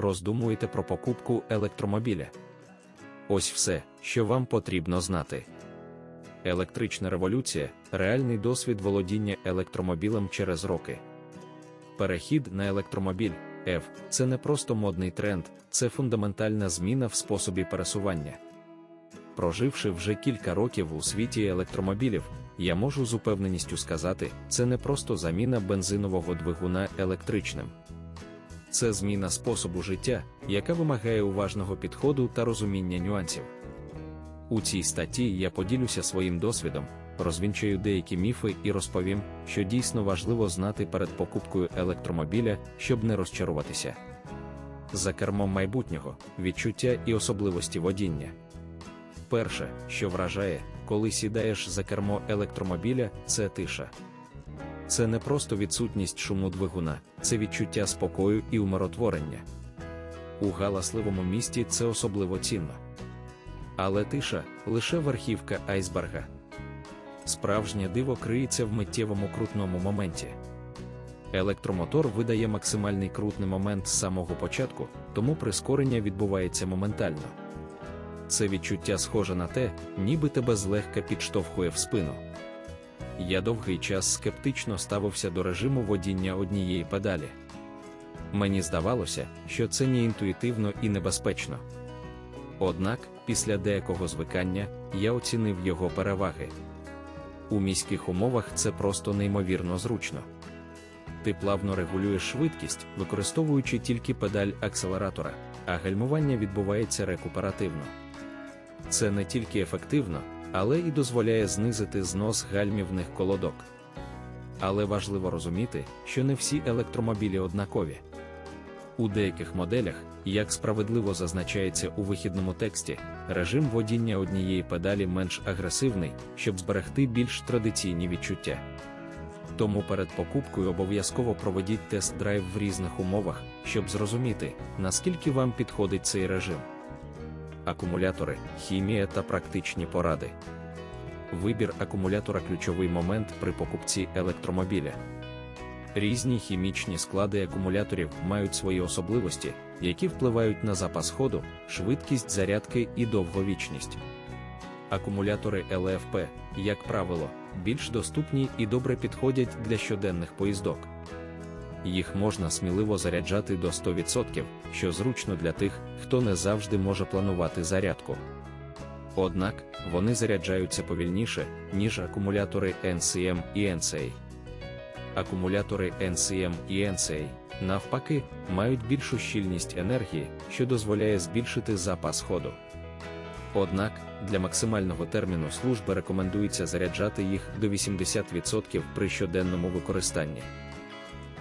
роздумуєте про покупку електромобіля. Ось все, що вам потрібно знати. Електрична революція реальний досвід володіння електромобілем через роки. Перехід на електромобіль F – це не просто модний тренд, це фундаментальна зміна в способі пересування. Проживши вже кілька років у світі електромобілів, я можу з упевненістю сказати, це не просто заміна бензинового двигуна електричним. Це зміна способу життя, яка вимагає уважного підходу та розуміння нюансів. У цій статті я поділюся своїм досвідом, розвінчаю деякі міфи і розповім, що дійсно важливо знати перед покупкою електромобіля, щоб не розчаруватися. За кермом майбутнього відчуття і особливості водіння. Перше, що вражає, коли сідаєш за кермо електромобіля, це тиша. Це не просто відсутність шуму двигуна, це відчуття спокою і умиротворення. У галасливому місті це особливо цінно. Але тиша лише верхівка айсберга. Справжнє диво криється в миттєвому крутному моменті. Електромотор видає максимальний крутний момент з самого початку, тому прискорення відбувається моментально. Це відчуття схоже на те, ніби тебе злегка підштовхує в спину. Я довгий час скептично ставився до режиму водіння однієї педалі. Мені здавалося, що це не інтуїтивно і небезпечно. Однак, після деякого звикання, я оцінив його переваги. У міських умовах це просто неймовірно зручно. Ти плавно регулюєш швидкість, використовуючи тільки педаль акселератора, а гальмування відбувається рекуперативно. Це не тільки ефективно, але і дозволяє знизити знос гальмівних колодок. Але важливо розуміти, що не всі електромобілі однакові. У деяких моделях, як справедливо зазначається у вихідному тексті, режим водіння однієї педалі менш агресивний, щоб зберегти більш традиційні відчуття. Тому перед покупкою обов'язково проведіть тест-драйв в різних умовах, щоб зрозуміти, наскільки вам підходить цей режим. Акумулятори, хімія та практичні поради. Вибір акумулятора ключовий момент при покупці електромобіля. Різні хімічні склади акумуляторів мають свої особливості, які впливають на запас ходу, швидкість зарядки і довговічність. Акумулятори ЛФП, як правило, більш доступні і добре підходять для щоденних поїздок. Їх можна сміливо заряджати до 100%, що зручно для тих, хто не завжди може планувати зарядку. Однак, вони заряджаються повільніше, ніж акумулятори NCM і NCA. Акумулятори NCM і NCA, навпаки, мають більшу щільність енергії, що дозволяє збільшити запас ходу. Однак, для максимального терміну служби рекомендується заряджати їх до 80% при щоденному використанні.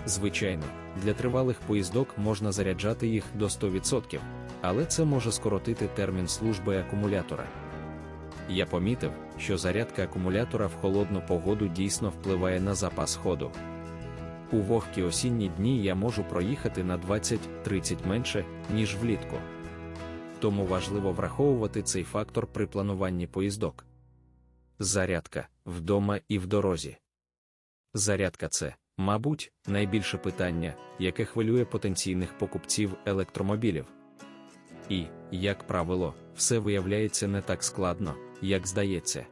Звичайно, для тривалих поїздок можна заряджати їх до 100%, але це може скоротити термін служби акумулятора. Я помітив, що зарядка акумулятора в холодну погоду дійсно впливає на запас ходу. У вогкі осінні дні я можу проїхати на 20-30 менше, ніж влітку. Тому важливо враховувати цей фактор при плануванні поїздок. Зарядка вдома і в дорозі. Зарядка це, мабуть, найбільше питання, яке хвилює потенційних покупців електромобілів. І, як правило, все виявляється не так складно, як здається.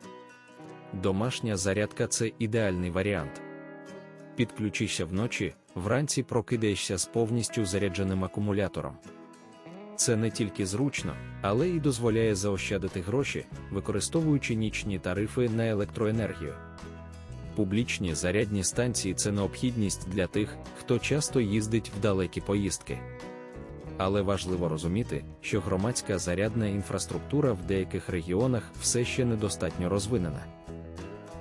Домашня зарядка це ідеальний варіант. Підключишся вночі, вранці прокидаєшся з повністю зарядженим акумулятором. Це не тільки зручно, але й дозволяє заощадити гроші, використовуючи нічні тарифи на електроенергію. Публічні зарядні станції це необхідність для тих, хто часто їздить в далекі поїздки. Але важливо розуміти, що громадська зарядна інфраструктура в деяких регіонах все ще недостатньо розвинена.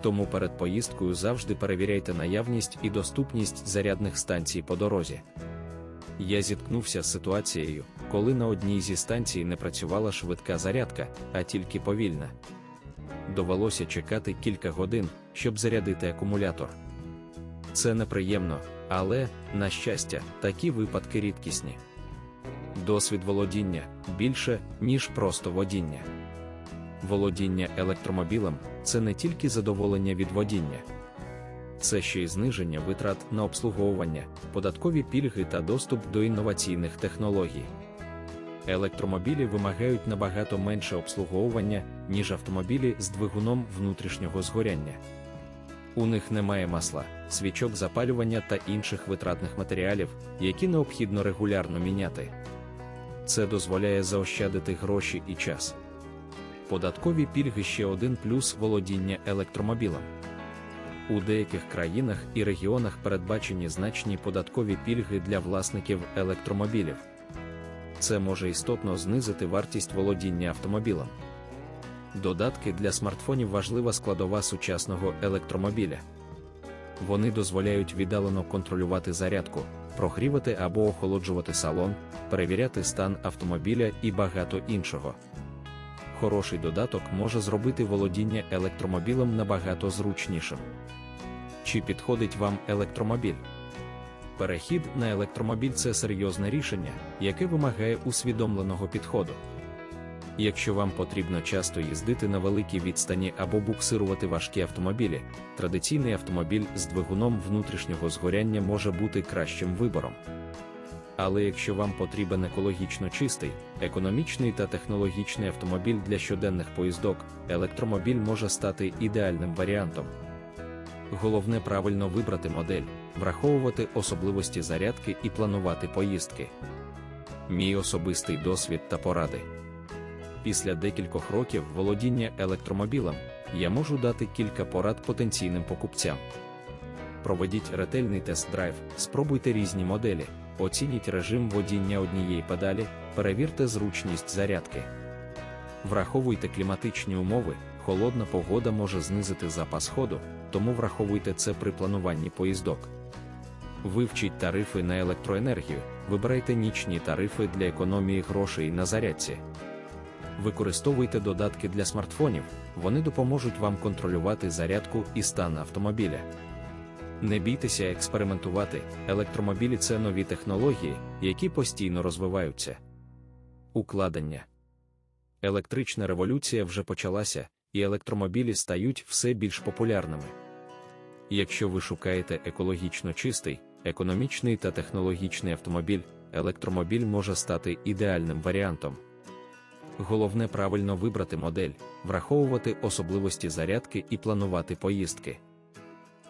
Тому перед поїздкою завжди перевіряйте наявність і доступність зарядних станцій по дорозі. Я зіткнувся з ситуацією, коли на одній зі станцій не працювала швидка зарядка, а тільки повільна. Довелося чекати кілька годин, щоб зарядити акумулятор. Це неприємно, але, на щастя, такі випадки рідкісні. Досвід володіння більше, ніж просто водіння. Володіння електромобілем це не тільки задоволення від водіння, Це ще й зниження витрат на обслуговування, податкові пільги та доступ до інноваційних технологій. Електромобілі вимагають набагато менше обслуговування, ніж автомобілі з двигуном внутрішнього згоряння. У них немає масла, свічок запалювання та інших витратних матеріалів, які необхідно регулярно міняти. Це дозволяє заощадити гроші і час. Податкові пільги ще один плюс володіння електромобілем. У деяких країнах і регіонах передбачені значні податкові пільги для власників електромобілів. Це може істотно знизити вартість володіння автомобілем. Додатки для смартфонів важлива складова сучасного електромобіля. Вони дозволяють віддалено контролювати зарядку, прогрівати або охолоджувати салон, перевіряти стан автомобіля і багато іншого. Хороший додаток може зробити володіння електромобілем набагато зручнішим. Чи підходить вам електромобіль? Перехід на електромобіль це серйозне рішення, яке вимагає усвідомленого підходу. Якщо вам потрібно часто їздити на великій відстані або буксирувати важкі автомобілі, традиційний автомобіль з двигуном внутрішнього згоряння може бути кращим вибором. Але якщо вам потрібен екологічно чистий, економічний та технологічний автомобіль для щоденних поїздок, електромобіль може стати ідеальним варіантом. Головне правильно вибрати модель, враховувати особливості зарядки і планувати поїздки. Мій особистий досвід та поради. Після декількох років володіння електромобілем я можу дати кілька порад потенційним покупцям. Проведіть ретельний тест-драйв, спробуйте різні моделі, оцініть режим водіння однієї педалі, перевірте зручність зарядки. Враховуйте кліматичні умови, холодна погода може знизити запас ходу, тому враховуйте це при плануванні поїздок. Вивчіть тарифи на електроенергію, вибирайте нічні тарифи для економії грошей на зарядці. Використовуйте додатки для смартфонів, вони допоможуть вам контролювати зарядку і стан автомобіля. Не бійтеся експериментувати, електромобілі це нові технології, які постійно розвиваються. Укладення Електрична революція вже почалася, і електромобілі стають все більш популярними. Якщо ви шукаєте екологічно чистий, економічний та технологічний автомобіль, електромобіль може стати ідеальним варіантом. Головне правильно вибрати модель, враховувати особливості зарядки і планувати поїздки.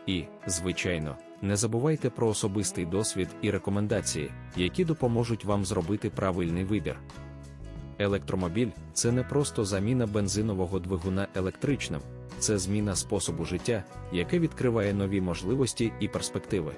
І, звичайно, не забувайте про особистий досвід і рекомендації, які допоможуть вам зробити правильний вибір. Електромобіль це не просто заміна бензинового двигуна електричним, це зміна способу життя, яке відкриває нові можливості і перспективи.